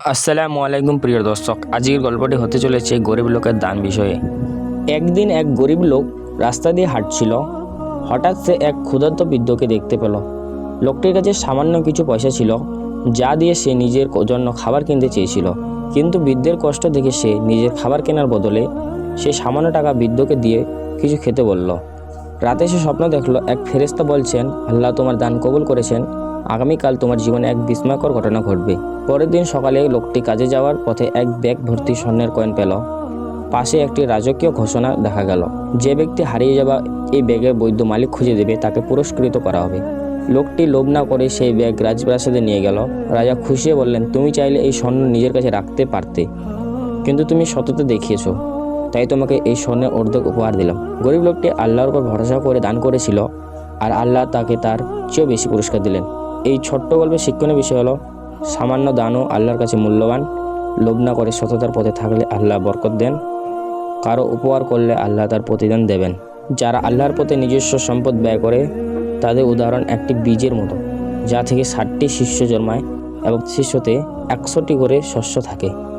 আসসালামু আলাইকুম প্রিয় দর্শক, আজকের গল্পটি হতে চলেছে গরিব লোকের দান বিষয়ে। একদিন এক গরিব লোক রাস্তা দিয়ে হাঁটছিল। হঠাৎ সে এক ক্ষুধার্ত বৃদ্ধকে দেখতে পেল। লোকটির কাছে সামান্য কিছু পয়সা ছিল, যা দিয়ে সে নিজের জন্য খাবার কিনতে চেয়েছিল। কিন্তু বৃদ্ধের কষ্ট দেখে সে নিজের খাবার কেনার বদলে সে সামান্য টাকা বৃদ্ধকে দিয়ে কিছু খেতে বলল। রাতে সে স্বপ্ন দেখল, এক ফেরেস্তা বলছেন, আল্লাহ তোমার দান কবুল করেছেন। আগামীকাল তোমার জীবনে এক বিস্ময়কর ঘটনা ঘটবে। পরের দিন সকালে লোকটি কাজে যাওয়ার পথে এক ব্যাগ ভর্তি স্বর্ণের কয়েন পেল। পাশে একটি রাজকীয় ঘোষণা দেখা গেল। যে ব্যক্তি হারিয়ে যাওয়া এই ব্যাগের বৈধ মালিক খুঁজে দেবে, তাকে পুরস্কৃত করা হবে। লোকটি লোভ না করে সেই ব্যাগ রাজপ্রাসাদে নিয়ে গেল। রাজা খুশি হয়ে বললেন, তুমি চাইলে এই স্বর্ণ নিজের কাছে রাখতে পারতে, কিন্তু তুমি সততা দেখিয়েছ, তাই তোমাকে এই স্বর্ণের অর্ধেক উপহার দিলাম। গরিব লোকটি আল্লাহর উপর ভরসা করে দান করেছিল, আর আল্লাহ তাকে তার চেয়েও বেশি পুরস্কার দিলেন। এই ছোট্ট গল্পের শিক্ষণীয় বিষয় হলো, সামান্য দানও আল্লাহর কাছে মূল্যবান, লোভ না করে সততার পথে থাকলে আল্লাহ বরকত দেন, কারও উপহার করলে আল্লাহ তার প্রতিদান দেবেন। যারা আল্লাহর পথে নিজস্ব সম্পদ ব্যয় করে, তাদের উদাহরণ একটি বীজের মতো, যা থেকে ষাটটি শিষ্য জন্মায় এবং শিষ্যতে একশোটি করে শস্য থাকে।